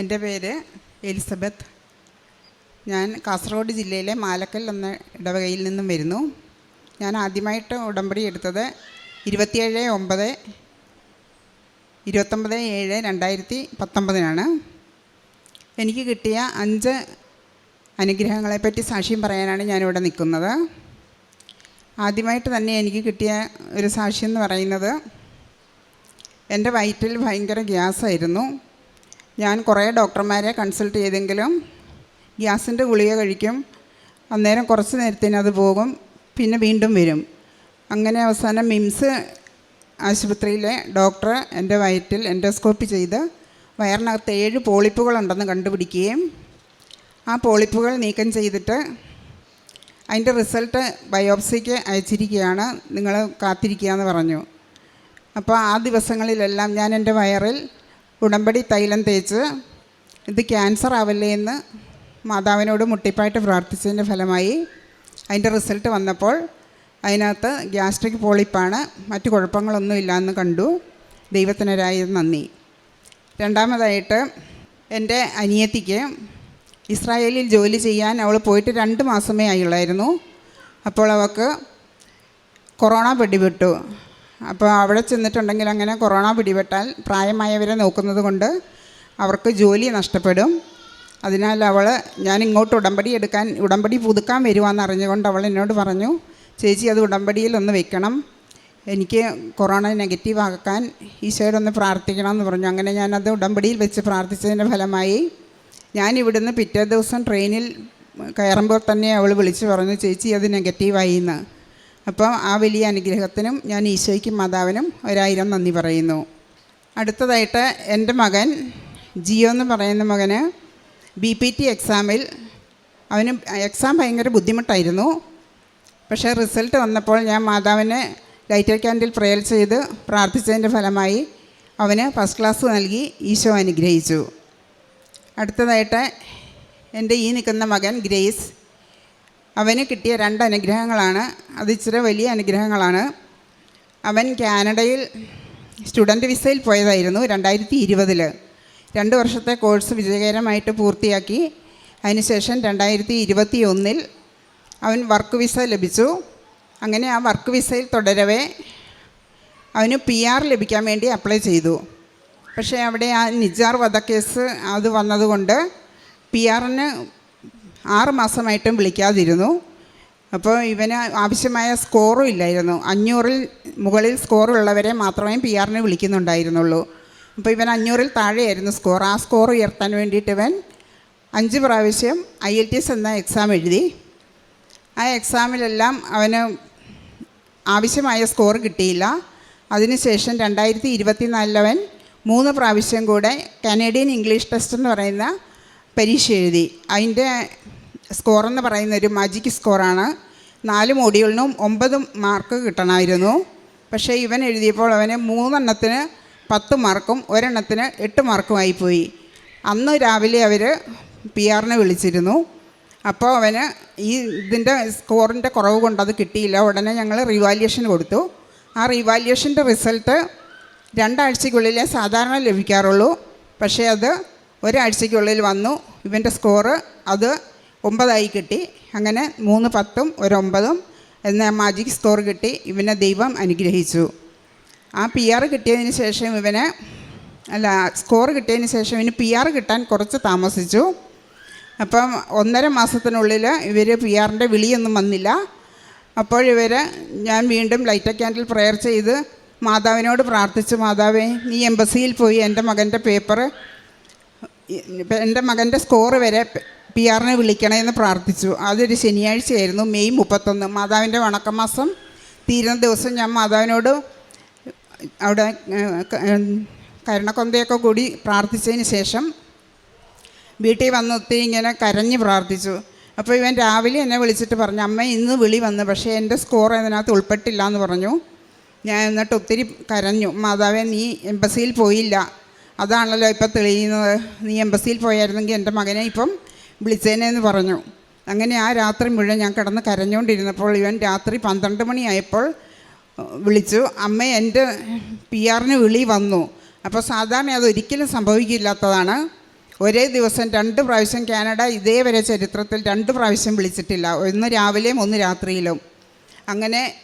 എന്റെ പേര് എലിസബത്ത്. ഞാൻ കാസർഗോഡ് ജില്ലയിലെ മാലക്കൽ എന്ന ഇടവകയിൽ നിന്നും വരുന്നു. ഞാൻ ആദ്യമായിട്ട് ഉടമ്പടി എടുത്തത് ഇരുപത്തിയേഴ് ഒമ്പത് ഇരുപത്തൊമ്പത് ഏഴ് രണ്ടായിരത്തി പത്തൊമ്പതിനാണ്. എനിക്ക് കിട്ടിയ അഞ്ച് അനുഗ്രഹങ്ങളെപ്പറ്റി സാക്ഷ്യം പറയാനാണ് ഞാനിവിടെ നിൽക്കുന്നത്. ആദ്യമായിട്ട് തന്നെ എനിക്ക് കിട്ടിയ ഒരു സാക്ഷ്യം എന്ന് പറയുന്നത് എന്റെ വയറ്റിൽ ഭയങ്കര ഗ്യാസായിരുന്നു. ഞാൻ കുറേ ഡോക്ടർമാരെ കൺസൾട്ട് ചെയ്തെങ്കിലും ഗ്യാസിന്റെ ഗുളിക കഴിക്കും. അന്നേരം കുറച്ച് നേരത്തിന് അത് പോകും. പിന്നെ വീണ്ടും വരും. അങ്ങനെ അവസാനം മിംസ് ആശുപത്രിയിലെ ഡോക്ടർ എന്റെ വയറ്റിൽ എൻഡോസ്കോപ്പി ചെയ്ത് വയറിനകത്ത് ഏഴ് പോളിപ്പുകളുണ്ടെന്ന് കണ്ടുപിടിക്കുകയും ആ പോളിപ്പുകൾ നീക്കം ചെയ്തിട്ട് അതിന്റെ റിസൾട്ട് ബയോപ്സിക്ക് അയച്ചിരിക്കുകയാണ്. നിങ്ങൾ കാത്തിരിക്കുക എന്ന് പറഞ്ഞു. അപ്പോൾ ആ ദിവസങ്ങളിലെല്ലാം ഞാൻ എന്റെ വയറിൽ ഉടമ്പടി തൈലം തേച്ച് ഇത് ക്യാൻസർ ആവല്ലേ എന്ന് മാതാവിനോട് മുട്ടിപ്പായിട്ട് പ്രാർത്ഥിച്ചതിന്റെ ഫലമായി അതിന്റെ റിസൾട്ട് വന്നപ്പോൾ അതിനകത്ത് ഗ്യാസ്ട്രിക് പോളിപ്പാണ് മറ്റു കുഴപ്പങ്ങളൊന്നും ഇല്ലയെന്ന് കണ്ടു. ദൈവത്തിനൊരായി നന്ദി. രണ്ടാമതായിട്ട് എന്റെ അനിയത്തിക്ക് ഇസ്രായേലിൽ ജോലി ചെയ്യാൻ അവൾ പോയിട്ട് രണ്ട് മാസമേ ആയുള്ളായിരുന്നു. അപ്പോൾ അവൾക്ക് കൊറോണ പിടിപെട്ടു അപ്പോൾ അവിടെ ചെന്നിട്ടുണ്ടെങ്കിൽ അങ്ങനെ കൊറോണ പിടിപെട്ടാൽ പ്രായമായവരെ നോക്കുന്നത് കൊണ്ട് അവർക്ക് ജോലി നഷ്ടപ്പെടും. അതിനാൽ അവൾ ഞാൻ ഇങ്ങോട്ട് ഉടമ്പടി എടുക്കാൻ ഉടമ്പടി പുതുക്കാൻ വരുവാന്ന് അറിഞ്ഞുകൊണ്ട് അവൾ എന്നോട് പറഞ്ഞു ചേച്ചി അത് ഉടമ്പടിയിൽ ഒന്ന് വെക്കണം. എനിക്ക് കൊറോണ നെഗറ്റീവ് ആക്കാൻ ഈശോയോടൊന്ന് പ്രാർത്ഥിക്കണം എന്ന് പറഞ്ഞു. അങ്ങനെ ഞാനത് ഉടമ്പടിയിൽ വെച്ച് പ്രാർത്ഥിച്ചതിന്റെ ഫലമായി ഞാൻ ഇവിടുന്ന് പിറ്റേ ദിവസം ട്രെയിനിൽ കയറുമ്പോൾ തന്നെ അവൾ വിളിച്ചു പറഞ്ഞു ചേച്ചി അത് നെഗറ്റീവായി എന്ന്. അപ്പോൾ ആ വലിയ അനുഗ്രഹത്തിനും ഞാൻ ഈശോയ്ക്കും മാതാവിനും ഒരായിരം നന്ദി പറയുന്നു. അടുത്തതായിട്ട് എന്റെ മകൻ ജിയോ എന്ന് പറയുന്ന മകന് ബി പി ടി എക്സാമിൽ അവന് എക്സാം ഭയങ്കര ബുദ്ധിമുട്ടായിരുന്നു. പക്ഷേ റിസൾട്ട് വന്നപ്പോൾ ഞാൻ മാതാവിനെ ലൈറ്റർ ക്യാൻഡിൽ പ്രയൽ ചെയ്ത് പ്രാർത്ഥിച്ചതിന്റെ ഫലമായി അവന് ഫസ്റ്റ് ക്ലാസ് നൽകി ഈശോ അനുഗ്രഹിച്ചു. അടുത്തതായിട്ട് എന്റെ ഈ നിൽക്കുന്ന മകൻ ഗ്രേസ് അവന് കിട്ടിയ രണ്ട് അനുഗ്രഹങ്ങളാണ്. അത് ഇച്ചിരി വലിയ അനുഗ്രഹങ്ങളാണ്. അവൻ കാനഡയിൽ സ്റ്റുഡന്റ് വിസയിൽ പോയതായിരുന്നു രണ്ടായിരത്തി ഇരുപതിൽ രണ്ട് വർഷത്തെ കോഴ്സ് വിജയകരമായിട്ട് പൂർത്തിയാക്കി. അതിനുശേഷം രണ്ടായിരത്തി ഇരുപത്തി ഒന്നിൽ അവൻ വർക്ക് വിസ ലഭിച്ചു. അങ്ങനെ ആ വർക്ക് വിസയിൽ തുടരവേ അവന് പി ആർ ലഭിക്കാൻ വേണ്ടി അപ്ലൈ ചെയ്തു. പക്ഷേ അവിടെ ആ നിജാർ വധക്കേസ് അത് വന്നതുകൊണ്ട് പി ആറിന് ആറ് മാസമായിട്ടും വിളിക്കാതിരുന്നു. അപ്പോൾ ഇവന് ആവശ്യമായ സ്കോറും ഇല്ലായിരുന്നു. അഞ്ഞൂറിൽ മുകളിൽ സ്കോറുള്ളവരെ മാത്രമേ പി ആറിന് വിളിക്കുന്നുണ്ടായിരുന്നുള്ളൂ. അപ്പോൾ ഇവൻ അഞ്ഞൂറിൽ താഴെയായിരുന്നു സ്കോർ ആ സ്കോർ ഉയർത്താൻ വേണ്ടിയിട്ട് ഇവൻ അഞ്ച് പ്രാവശ്യം ഐ എൽ ടി എസ് എന്ന എക്സാം എഴുതി. ആ എക്സാമിലെല്ലാം അവന് ആവശ്യമായ സ്കോർ കിട്ടിയില്ല. അതിനുശേഷം രണ്ടായിരത്തി ഇരുപത്തിനാലിലവൻ മൂന്ന് പ്രാവശ്യം കൂടെ കനേഡിയൻ ഇംഗ്ലീഷ് ടെസ്റ്റ് എന്ന് പറയുന്ന പരീക്ഷ എഴുതി. അതിന്റെ സ്കോറെന്ന് പറയുന്ന ഒരു മാജിക് സ്കോറാണ് നാല് മോഡ്യൂളിനും ഒമ്പത് മാർക്ക് കിട്ടണമായിരുന്നു. പക്ഷേ ഇവൻ എഴുതിയപ്പോൾ അവന് മൂന്നെണ്ണത്തിന് പത്ത് മാർക്കും ഒരെണ്ണത്തിന് എട്ട് മാർക്കുമായി പോയി അന്ന് രാവിലെ അവർ പി ആറിനെ വിളിച്ചിരുന്നു. അപ്പോൾ അവന് ഈ ഇതിന്റെ സ്കോറിന്റെ കുറവ് കൊണ്ട് അത് കിട്ടിയില്ല. ഉടനെ ഞങ്ങൾ റിവാലുവേഷൻ കൊടുത്തു. ആ റിവാലുവേഷന്റെ റിസൾട്ട് രണ്ടാഴ്ചയ്ക്കുള്ളിലേ സാധാരണ ലഭിക്കാറുള്ളൂ. പക്ഷേ അത് ഒരാഴ്ചയ്ക്കുള്ളിൽ വന്നു. ഇവന്റെ സ്കോറ് അത് ഒമ്പതായി കിട്ടി. അങ്ങനെ മൂന്ന് പത്തും ഒരൊമ്പതും എന്ന മാജിക് സ്കോർ കിട്ടി. ഇവനെ ദൈവം അനുഗ്രഹിച്ചു. ആ പി ആർ കിട്ടിയതിന് ശേഷം ഇവന് അല്ല സ്കോർ കിട്ടിയതിന് ശേഷം ഇവന് പി ആർ കിട്ടാൻ കുറച്ച് താമസിച്ചു. അപ്പം ഒന്നര മാസത്തിനുള്ളിൽ ഇവർ പി ആറിന്റെ വിളിയൊന്നും വന്നില്ല. അപ്പോൾ ഇവർ ഞാൻ വീണ്ടും ലൈറ്റ് ക്യാൻഡിൽ പ്രെയർ ചെയ്ത് മാതാവിനോട് പ്രാർത്ഥിച്ചു മാതാവേ നീ എംബസിയിൽ പോയി എന്റെ മകന്റെ പേപ്പർ എന്റെ മകന്റെ സ്കോറ് വരെ പി ആറിനെ വിളിക്കണമെന്ന് പ്രാർത്ഥിച്ചു. അതൊരു ശനിയാഴ്ചയായിരുന്നു മെയ് മുപ്പത്തൊന്ന്. മാതാവിന്റെ വണക്കമാസം തീരുന്ന ദിവസം ഞാൻ മാതാവിനോട് അവിടെ കരുണക്കൊന്തയൊക്കെ കൂടി പ്രാർത്ഥിച്ചതിന് ശേഷം വീട്ടിൽ വന്നൊത്തി ഇങ്ങനെ കരഞ്ഞ് പ്രാർത്ഥിച്ചു. അപ്പോൾ ഇവൻ രാവിലെ എന്നെ വിളിച്ചിട്ട് പറഞ്ഞു അമ്മ ഇന്ന് വിളി വന്നു പക്ഷേ എന്റെ സ്കോർ അതിനകത്ത് ഉൾപ്പെട്ടില്ല എന്ന് പറഞ്ഞു. ഞാൻ എന്നിട്ട് ഒത്തിരി കരഞ്ഞു. മാതാവെ നീ എംബസിയിൽ പോയില്ല. അതാണല്ലോ ഇപ്പോൾ തെളിയുന്നത്. നീ എംബസിയിൽ പോയായിരുന്നെങ്കിൽ എന്റെ മകനെ ഇപ്പം വിളിച്ചേനെന്ന് പറഞ്ഞു. അങ്ങനെ ആ രാത്രി മുഴുവൻ ഞാൻ കിടന്ന് കരഞ്ഞുകൊണ്ടിരുന്നപ്പോൾ ഇവൻ രാത്രി പന്ത്രണ്ട് മണിയായപ്പോൾ വിളിച്ചു അമ്മ എന്റെ പി ആറിന് വിളി വന്നു. അപ്പോൾ സാധാരണ അത് ഒരിക്കലും സംഭവിക്കില്ലാത്തതാണ്. ഒരേ ദിവസം രണ്ട് പ്രാവശ്യം കാനഡ ഇതേവരെ ചരിത്രത്തിൽ രണ്ട് പ്രാവശ്യം വിളിച്ചിട്ടില്ല. ഒന്ന് രാവിലെയും ഒന്ന് രാത്രിയിലും. അങ്ങനെ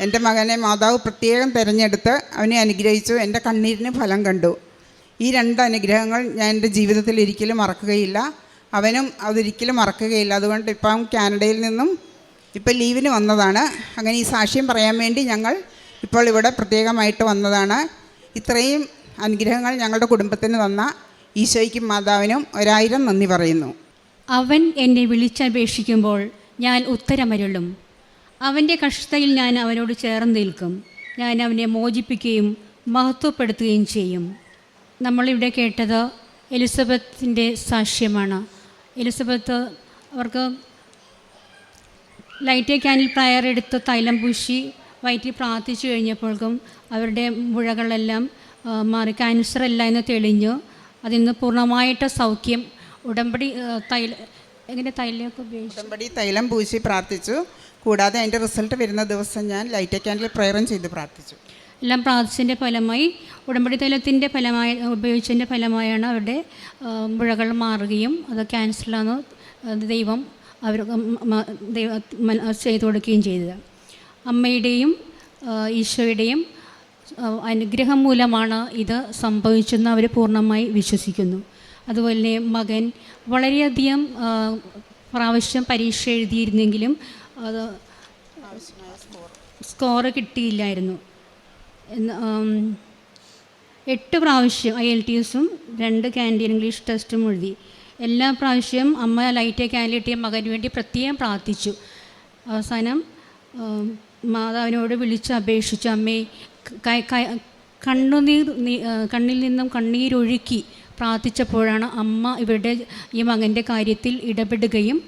എന്റെ മകനെ മാതാവ് പ്രത്യേകം തിരഞ്ഞെടുത്ത് അവനെ അനുഗ്രഹിച്ചു. എന്റെ കണ്ണീരിന് ഫലം കണ്ടു. ഈ രണ്ട് അനുഗ്രഹങ്ങൾ ഞാൻ എന്റെ ജീവിതത്തിൽ ഒരിക്കലും മറക്കുകയില്ല. അവനും അതൊരിക്കലും മറക്കുകയില്ല. അതുകൊണ്ട് ഇപ്പം കാനഡയിൽ നിന്നും ഇപ്പം ലീവിന് വന്നതാണ്. അങ്ങനെ ഈ സാക്ഷ്യം പറയാൻ വേണ്ടി ഞങ്ങൾ ഇപ്പോൾ ഇവിടെ പ്രത്യേകമായിട്ട് വന്നതാണ്. ഇത്രയും അനുഗ്രഹങ്ങൾ ഞങ്ങളുടെ കുടുംബത്തിന് തന്ന ഈശോയ്ക്കും മാതാവിനും ഒരായിരം നന്ദി പറയുന്നു. അവൻ എന്നെ വിളിച്ചപേക്ഷിക്കുമ്പോൾ ഞാൻ ഉത്തരമരുളും. അവന്റെ കഷ്ടതയിൽ ഞാൻ അവനോട് ചേർന്ന് നിൽക്കും. ഞാൻ അവനെ മോചിപ്പിക്കുകയും മഹത്വപ്പെടുത്തുകയും ചെയ്യും. നമ്മളിവിടെ കേട്ടത് എലിസബത്തിന്റെ സാക്ഷ്യമാണ്. എലിസബത്ത് അവർക്ക് ലൈറ്റ് ക്യാനിൽ പ്രയർ എടുത്ത് തൈലം പൂശി വയറ്റിൽ പ്രാർത്ഥിച്ചു കഴിഞ്ഞപ്പോഴേക്കും അവരുടെ മുഴകളെല്ലാം മാറി. ക്യാൻസർ അല്ല എന്ന് തെളിഞ്ഞു. അതിൽ നിന്ന് പൂർണമായിട്ട് സൗഖ്യം. ഉടമ്പടി തൈല എങ്ങനെ തൈലമൊക്കെ ഉപയോഗിച്ചു? ഉടമ്പടി തൈലം പൂശി പ്രാർത്ഥിച്ചു. കൂടാതെ അതിന്റെ റിസൾട്ട് വരുന്ന ദിവസം ഞാൻ ലൈറ്റ് ക്യാൻഡിൽ പ്രയറും ചെയ്ത് പ്രാർത്ഥിച്ചു. എല്ലാം പ്രാർത്ഥിച്ചതിന്റെ ഫലമായി ഉടമ്പടി തൈലത്തിന്റെ ഫലമായി ഉപയോഗിച്ചതിന്റെ ഫലമായാണ് അവരുടെ പുഴകൾ മുഴകൾ മാറുകയും അത് ക്യാൻസറിലാണ് ദൈവം അവർ ചെയ്തു കൊടുക്കുകയും ചെയ്തത്. അമ്മയുടെയും ഈശോയുടെയും അനുഗ്രഹം മൂലമാണ് ഇത് സംഭവിച്ചെന്ന് അവർ പൂർണമായി വിശ്വസിക്കുന്നു. അതുപോലെ മകൻ വളരെയധികം പ്രാവശ്യം പരീക്ഷ എഴുതിയിരുന്നെങ്കിലും അത് സ്കോറ് കിട്ടിയില്ലായിരുന്നു. എട്ട് പ്രാവശ്യം ഐ എൽ ടി എസും രണ്ട് ക്യാൻഡീൻ ഇംഗ്ലീഷ് ടെസ്റ്റും എഴുതി. എല്ലാ പ്രാവശ്യം അമ്മ ലൈറ്റ് ക്യാൻഡിൽ കിട്ടിയ മകന് വേണ്ടി പ്രത്യേകം പ്രാർത്ഥിച്ചു. അവസാനം മാതാവിനോട് വിളിച്ച് അപേക്ഷിച്ചു അമ്മേ കണ്ണുനീർ കണ്ണിൽ നിന്നും കണ്ണീരൊഴുക്കി പ്രാർത്ഥിച്ചപ്പോഴാണ് അമ്മ ഇവരുടെ ഈ മകന്റെ കാര്യത്തിൽ ഇടപെടുകയും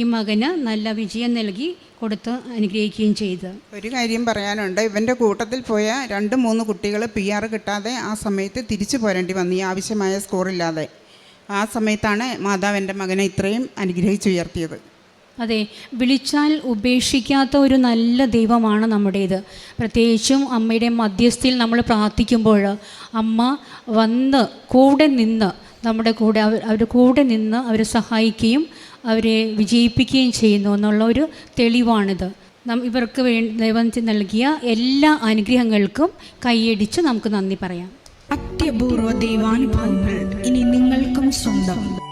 ഈ മകന് നല്ല വിജയം നൽകി കൊടുത്ത് അനുഗ്രഹിക്കുകയും ചെയ്തത് ഒരു കാര്യം പറയാനുണ്ട്. ഇവന്റെ കൂട്ടത്തിൽ പോയ രണ്ട് മൂന്ന് കുട്ടികൾ പി ആർ കിട്ടാതെ ആ സമയത്ത് തിരിച്ചു പോരേണ്ടി വന്നു. ഈ ആവശ്യമായ സ്കോറില്ലാതെ ആ സമയത്താണ് മാതാവ് എന്റെ മകനെ ഇത്രയും അനുഗ്രഹിച്ചുയർത്തിയത്. അതെ വിളിച്ചാൽ ഉപേക്ഷിക്കാത്ത ഒരു നല്ല ദൈവമാണ് നമ്മുടേത്. പ്രത്യേകിച്ചും അമ്മയുടെ മധ്യസ്ഥയിൽ നമ്മൾ പ്രാർത്ഥിക്കുമ്പോൾ അമ്മ വന്ന് കൂടെ നിന്ന് നമ്മുടെ കൂടെ അവർ കൂടെ നിന്ന് അവരെ സഹായിക്കുകയും അവരെ വിജയിപ്പിക്കുകയും ചെയ്യുന്നു എന്നുള്ള ഒരു തെളിവാണിത്. നം ഇവർക്ക് വേണ്ടി ദൈവം നൽകിയ എല്ലാ അനുഗ്രഹങ്ങൾക്കും കൈയടിച്ച് നമുക്ക് നന്ദി പറയാം. അത്യപൂർവ ദൈവാനുഭവങ്ങൾ ഇനി നിങ്ങൾക്കും സ്വന്തം.